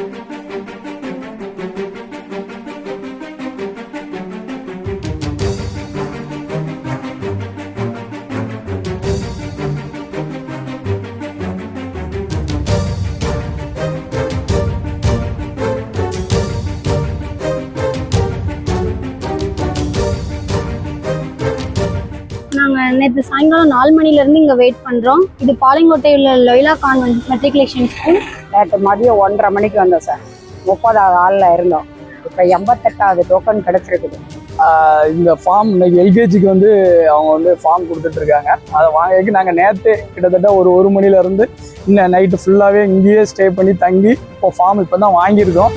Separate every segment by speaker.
Speaker 1: Thank you. நேற்று சாயங்காலம் நாலு மணிலேருந்து இங்கே வெயிட் பண்ணுறோம் இது பாளையங்கோட்டை உள்ள லொய்லா கான்வென்ட் மெட்ரிகுலேஷன் ஸ்கூல்
Speaker 2: நேற்று மதியம் ஒன்றரை மணிக்கு வந்தோம் சார். முப்பதாவது ஆளில் இருந்தோம். இப்போ எண்பத்தெட்டாவது டோக்கன் கிடைச்சிருக்குது.
Speaker 3: இந்த ஃபார்ம் இன்னைக்கு எல்கேஜிக்கு வந்து அவங்க வந்து ஃபார்ம் கொடுத்துட்டு இருக்காங்க. அதை வாங்கிக்கு நாங்கள் நேற்று கிட்டத்தட்ட ஒரு ஒரு மணில இருந்து இன்னும் நைட்டு ஃபுல்லாகவே இங்கேயே ஸ்டே பண்ணி தங்கி இப்போ ஃபார்ம் இப்போ தான் வாங்கியிருக்கோம்.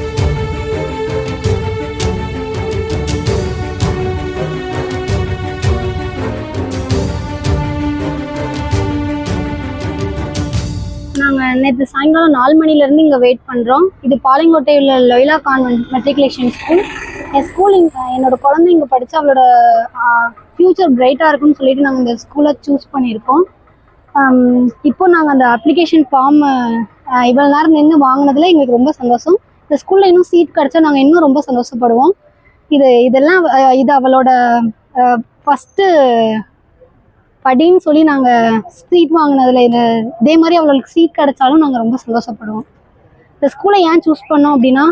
Speaker 1: நாங்கள் நேற்று சாயங்காலம் நாலு மணிலேருந்து இங்கே வெயிட் பண்ணுறோம் இது பாளையங்கோட்டை உள்ள லொய்லா கான்வென்ட் மெட்ரிகுலேஷன் ஸ்கூல் என் ஸ்கூல் இங்கே என்னோட குழந்தை இங்கே படித்து அவளோட ஃப்யூச்சர் பிரைட்டாக இருக்கும்னு சொல்லிட்டு நாங்கள் இந்த ஸ்கூலை சூஸ் பண்ணியிருக்கோம். இப்போ நாங்கள் அந்த அப்ளிகேஷன் ஃபார்ம் இவ்வளோ நேரம் நின்று வாங்கினதுல எங்களுக்கு ரொம்ப சந்தோஷம். இந்த ஸ்கூலில் இன்னும் சீட் கிடச்சா நாங்கள் இன்னும் ரொம்ப சந்தோஷப்படுவோம். இது இதெல்லாம் இது அவளோட ஃபஸ்ட்டு படின்னு சொல்லி நாங்கள் சீட் வாங்கினதுல இந்த இதே மாதிரி அவளுக்கு சீட் கிடைச்சாலும் நாங்கள் ரொம்ப சந்தோஷப்படுவோம். இந்த ஸ்கூலை ஏன் சூஸ் பண்ணோம் அப்படின்னா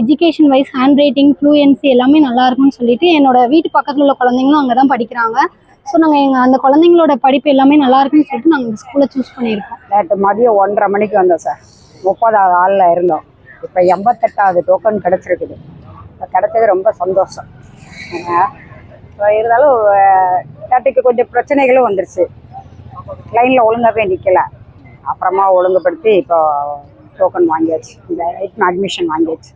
Speaker 1: education wise handwriting fluency எல்லாமே நல்லா இருக்கும்னு சொல்லிட்டு என்னோட வீட்டு பக்கத்தில் உள்ள குழந்தைங்களும் அங்கே தான் படிக்கிறாங்க. ஸோ நாங்கள் எங்கள் அந்த குழந்தைங்களோட படிப்பு எல்லாமே நல்லா இருக்குன்னு சொல்லிட்டு நாங்கள் இந்த ஸ்கூலை சூஸ் பண்ணியிருக்கோம்.
Speaker 2: நேற்று மதியம் ஒன்றரை மணிக்கு வந்தோம் சார். முப்பதாவது ஆளில் இருந்தோம். இப்போ எண்பத்தெட்டாவது டோக்கன் கிடச்சிருக்குது. இப்போ கிடைச்சது ரொம்ப சந்தோஷம். இருந்தாலும் தட்டுக்கு கொஞ்சம் பிரச்சனைகளும் வந்துருச்சு. லைனில் ஒழுங்காகவே நிற்கல அப்புறமா ஒழுங்குபடுத்தி இப்போ டோக்கன் வாங்கியாச்சு. இந்த நைட் அட்மிஷன் வாங்கியாச்சு.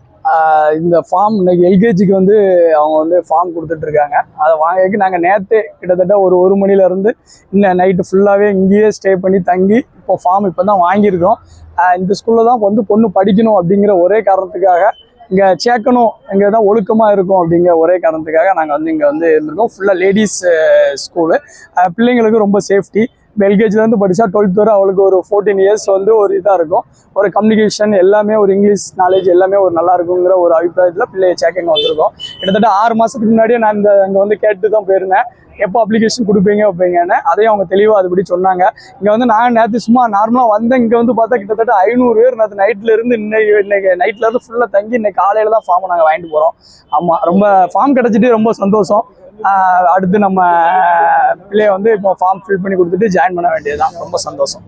Speaker 3: இந்த ஃபார்ம் இன்னைக்கு எல்கேஜிக்கு வந்து அவங்க வந்து ஃபார்ம் கொடுத்துட்டு இருக்காங்க. அதை வாங்கிக்கு நாங்கள் நேற்று கிட்டத்தட்ட ஒரு ஒரு மணில இருந்து இன்னும் நைட்டு ஃபுல்லாகவே இங்கேயே ஸ்டே பண்ணி தங்கி இப்போ ஃபார்ம் இப்போ தான் வாங்கியிருக்கோம் இந்த ஸ்கூலில் தான் வந்து பொண்ணு படிக்கணும் அப்படிங்கிற ஒரே காரணத்துக்காக இங்கே சேர்க்கணும் இங்கே தான் ஒழுக்கமாக இருக்கும் அப்படிங்கிற ஒரே காரணத்துக்காக நாங்கள் வந்து இங்கே வந்து இருந்திருக்கோம். ஃபுல்லாக லேடிஸ் ஸ்கூலு பிள்ளைங்களுக்கு ரொம்ப சேஃப்டி இப்போ எல்கேஜிலேருந்து படித்தா டுவெல்த் வரை அவளுக்கு ஒரு ஃபோர்டீன் இயர்ஸ் வந்து ஒரு இதாக இருக்கும். ஒரு கம்யூனிகேஷன் எல்லாமே ஒரு இங்கிலீஷ் நாலேஜ் எல்லாமே ஒரு நல்லா இருக்குங்கிற ஒரு அபிப்பிராயத்தில் பிள்ளைய சேர்க்க இங்கே வந்திருக்கோம். கிட்டத்தட்ட ஆறு மாதத்துக்கு முன்னாடியே நான் இந்த அங்கே வந்து கேட்டு தான் போயிருந்தேன். எப்போ அப்ளிகேஷன் கொடுப்பீங்க வைப்பீங்கன்னு அதையும் அவங்க தெளிவாக அதுபடி சொன்னாங்க. இங்கே வந்து நான் நேற்று சும்மா நார்மலாக வந்தேன். இங்கே வந்து பார்த்தா கிட்டத்தட்ட ஐநூறு பேர் நேற்று நைட்லேருந்து இன்னைக்கு இன்னைக்கு நைட்லேருந்து ஃபுல்லாக தங்கி இன்னைக்கு காலையில் தான் ஃபார்மை நாங்கள் வாங்கிட்டு போகிறோம் ஆமாம் ரொம்ப ஃபார்ம் கிடச்சிட்டு ரொம்ப சந்தோஷம். அடுத்து நம்ம பிள்ளைய வந்து இப்போ ஃபார்ம் ஃபில் பண்ணி கொடுத்துட்டு ஜாயின் பண்ண வேண்டியதுதான். ரொம்ப சந்தோஷம்.